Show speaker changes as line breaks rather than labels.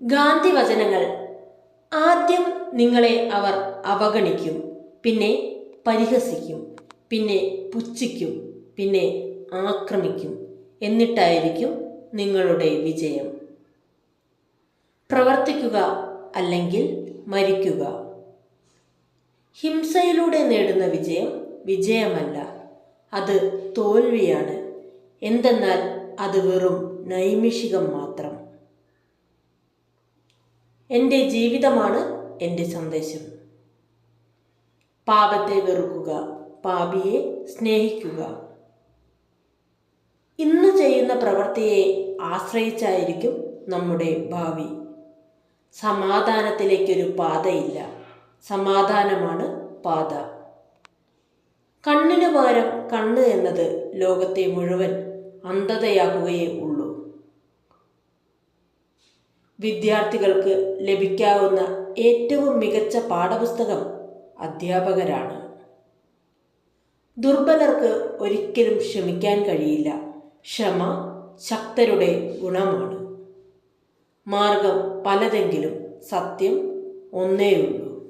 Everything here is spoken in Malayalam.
ഗാന്ധി വചനങ്ങൾ ആദ്യം നിങ്ങളെ അവർ അവഗണിക്കും പിന്നെ പരിഹസിക്കും പിന്നെ പുച്ഛിക്കും പിന്നെ ആക്രമിക്കും. എന്നിട്ടായിരിക്കും നിങ്ങളുടെ വിജയം. പ്രവർത്തിക്കുക അല്ലെങ്കിൽ മരിക്കുക. ഹിംസയിലൂടെ നേടുന്ന വിജയം വിജയമല്ല. അത് തോൽവിയാണ്. എന്തെന്നാൽ അത് വെറും നൈമിഷികം മാത്രം. എന്റെ ജീവിതമാണ് എന്റെ സന്ദേശം. പാപത്തെ വെറുക്കുക പാപിയെ സ്നേഹിക്കുക. ഇന്ന് ചെയ്യുന്ന പ്രവൃത്തിയെ ആശ്രയിച്ചായിരിക്കും നമ്മുടെ ഭാവി. സമാധാനത്തിലേക്കൊരു പാതയില്ല. സമാധാനമാണ് പാത. കണ്ണിന് പകരം കണ്ണ് എന്നത് ലോകത്തെ മുഴുവൻ അന്ധതയാക്കുകയേ ഉള്ളൂ വിദ്യാർത്ഥികൾക്ക് ലഭിക്കാവുന്ന ഏറ്റവും മികച്ച പാഠപുസ്തകം അധ്യാപകരാണ്. ദുർബലർക്ക് ഒരിക്കലും ക്ഷമിക്കാൻ കഴിയില്ല. ക്ഷമ ശക്തരുടെ ഗുണമാണ്. മാർഗം പലതെങ്കിലും സത്യം ഒന്നേയുള്ളൂ.